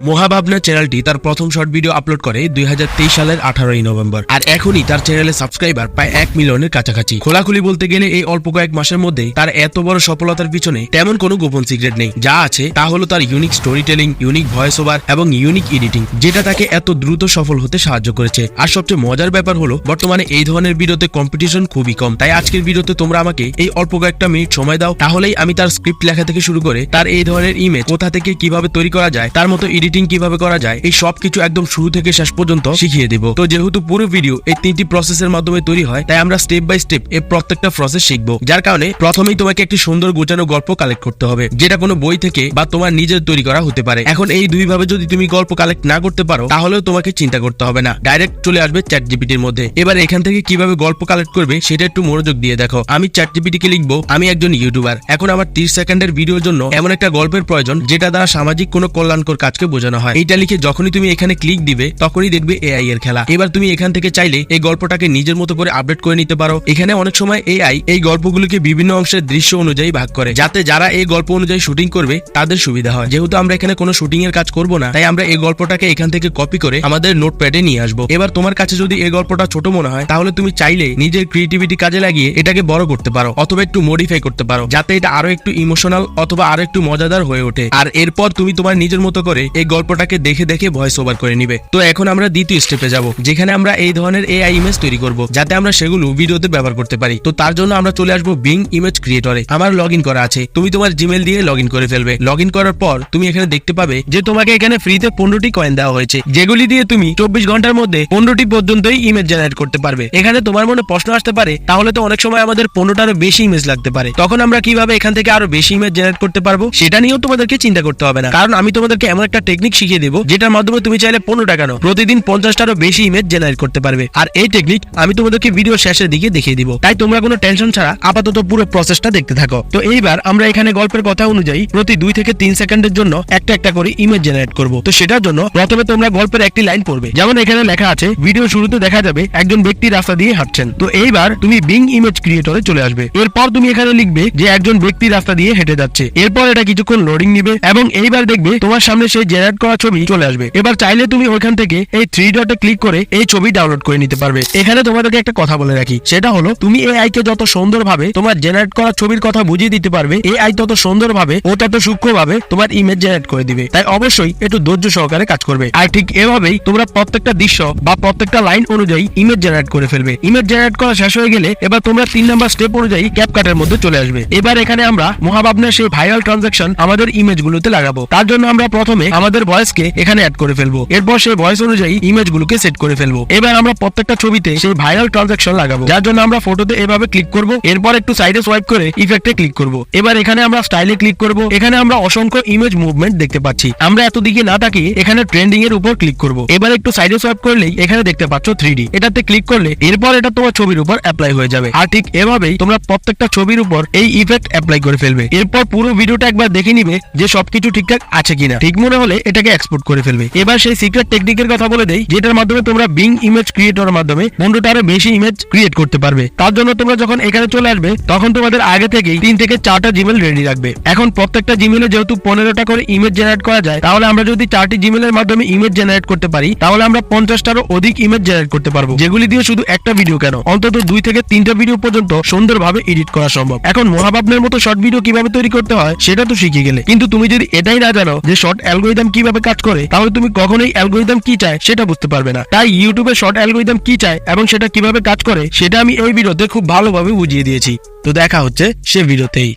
মহাভাবনা চ্যানেলটি তার প্রথম শর্ট ভিডিও আপলোড করে দুই হাজার তেইশ সালের আঠারোই নভেম্বর। আর এখনই তার চ্যানেলে সাবস্ক্রাইবার প্রায় এক মিলিয়নের কাছাকাছি। খোলাখুলি বলতে গেলে এই অল্প কয়েক মাসের মধ্যে তার এত বড় সফলতার পিছনে তেমন কোনো গোপন সিক্রেট নেই। যা আছে তা হলো তার unique story telling unique voice over এবং ইউনিক এডিটিং যেটা তাকে এত দ্রুত সফল হতে সাহায্য করেছে। আর সবচেয়ে মজার ব্যাপার হলো, বর্তমানে এই ধরনের ভিডিওতে কম্পিটিশন খুবই কম। তাই আজকের ভিডিওতে তোমরা আমাকে এই অল্প কয়েকটা মিনিট সময় দাও। তাহলেই আমি তার স্ক্রিপ্ট লেখা থেকে শুরু করে তার এই ধরনের ইমেজ কোথা থেকে কীভাবে তৈরি করা যায়, তার মতো এডিটিং কীভাবে করা যায়, এই সব কিছু একদম শুরু থেকে শেষ পর্যন্ত শিখিয়ে দিব। তো যেহেতু পুরো ভিডিও এই তিনটি প্রসেসের মাধ্যমে তৈরি হয়, তাই আমরা স্টেপ বাই স্টেপ এই প্রত্যেকটা প্রসেস শিখব। যার কারণে প্রথমেই তোমাকে একটি সুন্দর গোছানো গল্প কালেক্ট করতে হবে, যেটা কোনো বই থেকে বা তোমার নিজের তৈরি করা হতে পারে। এখন এই দুই ভাবে যদি তুমি গল্প কালেক্ট না করতে পারো, তাহলেও তোমাকে চিন্তা করতে হবে না। ডাইরেক্ট চলে আসবে চ্যাট জিপিটির মধ্যে। এবার এখান থেকে কীভাবে গল্প কালেক্ট করবে, সেটা একটু মনোযোগ দিয়ে দেখো। আমি চ্যাট জিপিটিকে লিখব, আমি একজন ইউটিউবার এখন আমার তিরিশ সেকেন্ডের ভিডিওর জন্য এমন একটা গল্পের প্রয়োজন, যেটা দ্বারা সামাজিক কোনো কল্যাণকর কাজকে বোঝানো হয়। এইটা লিখে যখনই তুমি এখানে ক্লিক দিবে, তখনই দেখবে এআই এর খেলা। এবার তুমি এখান থেকে চাইলে এই গল্পটাকে নিজের মতো করে আপডেট করে নিতে পারো। এখানে অনেক সময় এআই এই গল্পগুলোকে বিভিন্ন অংশের দৃশ্য অনুযায়ী ভাগ করে, যাতে যারা এই গল্প অনুযায়ী শুটিং করবে, তাদের সুবিধা হয়। যেহেতু আমরা এখানে কোনো শুটিং এর কাজ করব না, তাই আমরা এই গল্পটাকে এখান থেকে কপি করে আমাদের নোটপ্যাডে নিয়ে আসব। এবার তোমার কাছে যদি এই গল্পটা ছোট মনে হয়, তাহলে তুমি চাইলে নিজের ক্রিয়েটিভিটি কাজে লাগিয়ে এটাকে বড় করতে পারো, অথবা একটু মডিফাই করতে পারো, যাতে এটা আরও একটু ইমোশনাল অথবা আরও একটু মজাদার হয়ে ওঠে। আর এরপর তুমি তোমার নিজের মতো করে এই গল্পটাকে দেখে দেখে ভয়েস ওভার করে নিবে। তো এখন আমরা দ্বিতীয় স্টেপে যাব, যেখানে আমরা এই ধরনের এআই ইমেজ তৈরি করব, যাতে আমরা সেগুলো ভিডিওতে ব্যবহার করতে পারি। তো তার জন্য আমরা চলে আসব বিং ইমেজ ক্রিয়েটরে আমার লগ করা আছে। তুমি তোমার জিমেল দিয়ে লগ করে ফেলবে। লগ করার পর তুমি এখানে দেখতে পাবে যে তোমাকে এখানে ফ্রিতে পনেরোটি কয়েন দেওয়া হয়েছে। যেগুলি দিয়ে তুমি চব্বিশ ঘণ্টার মধ্যে পনেরোটি পর্যন্তই ইমেজ জেনারেট করতে পারবে। এখানে তোমার মনে প্রশ্ন আসতে পারে, তাহলে তো অনেক সময় আমাদের পনেরোটারও বেশি ইমেজ লাগতে পারে। তখন আমরা কীভাবে এখান থেকে আরও বেশি ইমেজ জেনারেট করতে পারব, সেটা নিয়েও তোমাদেরকে চিন্তা করতে হবে না। কারণ আমি তোমাদেরকে এমন একটা টেকনিক শিখিয়ে দেবো, যেটার মাধ্যমে তুমি চাইলে পনেরো টাকা নাও। প্রতিদিন পঞ্চাশটারও বেশি ইমেজ জেনারেট করতে পারবে। আর এই টেকনিক আমি তোমাদেরকে ভিডিও শেষের দিকে দেখিয়ে দিব। তাই তোমরা কোনো টেনশন ছাড়া আপাতত পুরো প্রসেসটা দেখতে থাকো। তো এইবার আমরা এখানে গল্পের কথা অনুযায়ী প্রতি দুই থেকে তিন সেকেন্ডের জন্য একটা একটা করে ইমেজ জেনারেট করব। তো সেটার জন্য প্রথমে তোমরা গল্পের একটি লাইন পড়বে। যেমন এখানে লেখা আছে, ভিডিও শুরুতে দেখা যাবে একজন ব্যক্তি রাস্তা দিয়ে হাঁটছেন। তো এইবার তুমি বিং ইমেজ ক্রিয়েটরে চলে আসবে। এরপর তুমি এখানে লিখবে যে একজন ব্যক্তি রাস্তা দিয়ে হেঁটে যাচ্ছে। এরপর এটা কিছুক্ষণ লোডিং নিবে এবং এইবার দেখবে তোমার সামনে সেই জেনারেট করা ছবি চলে আসবে। এবার চাইলে তুমি ওইখান থেকে এই থ্রি ডটে ক্লিক করে এই ছবি ডাউনলোড করে নিতে পারবে। এখানে তোমাদেরকে একটা কথা বলে রাখি, সেটা হলো তুমি এআই কে যত সুন্দরভাবে তোমার জেনারেট করা ছবির কথা বুঝিয়ে দিতে পারবে এআই তত সুন্দরভাবে ও তত সূক্ষ্মভাবে তোমার ইমেজ জেনারেট করে দিবে। তাই অবশ্যই একটু ধৈর্য সহকারে কাজ করবে। আর ঠিক এভাবেই তোমরা প্রত্যেকটা দৃশ্য বা প্রত্যেকটা লাইন অনুযায়ী ইমেজ জেনারেট করে ফেলবে। ইমেজ জেনারেট করা শেষ হয়ে গেলে এবার তোমরা তিন নাম্বার স্টেপ অনুযায়ী ক্যাপকাটের মধ্যে চলে আসবে। এবার এখানে আমরা মহাভাবনার সেই ভাইরাল ট্রানজাকশন আমাদের ইমেজ গুলোতে লাগাবো। তার জন্য আমরা প্রথমে আমাদের ভয়েসকে এখানে অ্যাড করে ফেলব। এরপর সেই ভয়েস অনুযায়ী ইমেজ গুলোকে সেট করে ফেলব। এবার আমরা প্রত্যেকটা ছবিতে সেই ভাইরাল ট্রানজাকশন লাগাবো। যার জন্য আমরা ফটোতে এভাবে ক্লিক করব, এরপর একটু সাইডে সোয়াইপ করে ইফেক্টে ক্লিক করব। এবার এখানে আমরা স্টাইলে ক্লিক করব। এখানে আমরা অসংখ্য ইমেজ মুভমেন্ট দেখতে পাচ্ছি। আমরা এতদিকে না তাকিয়ে এখানে ট্রেন্ডিং এর উপর ক্লিক করব। এবার একটু সাইডে সোয়াইপ করলেই এখানে দেখতে পাচ্ছ থ্রি এটাতে ক্লিক করলে এরপর এটা তোমার ছবির উপর অ্যাপ্লাই হয়ে যাবে। আর ঠিক এভাবেই তোমরা প্রত্যেকটা ছবির উপর এই ইফেক্ট অ্যাপ্লাই করে ফেলবে। এরপর পুরো ভিডিওটা একবার দেখে নিবে যে সবকিছু ঠিকঠাক আছে কিনা। ঠিক মনে হলে এটাকে এক্সপোর্ট করে ফেলবে। এবার সেই সিক্রেট টেকনিকের কথা বলে দেই, যেটার মাধ্যমে তোমরা বিং ইমেজ ক্রিয়েটরের মাধ্যমে পনেরোটা আরও বেশি ইমেজ ক্রিয়েট করতে পারবে। তার জন্য তোমরা যখন এখানে চলে আসবে, তখন তোমাদের আগে থেকেই তিন থেকে চারটা জিমেল রেডি রাখবে। এখন প্রত্যেকটা জিমেলে যেহেতু পনেরোটা করে ইমেজ জেনারেট করা যায়, তাহলে আমরা যদি চারটি জিমেলের মাধ্যমে ইমেজ জেনারেট করতে পারি, তাহলে আমরা পঞ্চাশটারও অধিক ইমেজ জেনারেট করতে পারব। যেগুলি দিয়ে শুধু একটা ভিডিও কেন? অন্তত দুই থেকে তিনটা ভিডিও পর্যন্ত সুন্দরভাবে এডিট করা সম্ভব। এখন মহাভাবনের মতো শর্ট ভিডিও কীভাবে তৈরি করতে হয়, সেটা তো শিখে গেলে। কিন্তু তুমি যদি এটাই না জানো যে শর্ট অ্যালগোরিদম কীভাবে কাজ করে, তাহলে তুমি কখনোই অ্যালগোরিদম কি চায় সেটা বুঝতে পারবে না। তাই ইউটিউবে শর্ট অ্যালগোরিদম কি চায় এবং সেটা কীভাবে কাজ করে, সেটা আমি এই ভিডিওতে খুব ভালোভাবে বুঝিয়ে দিয়েছি। তো দেখা হচ্ছে সে ভিডিওতেই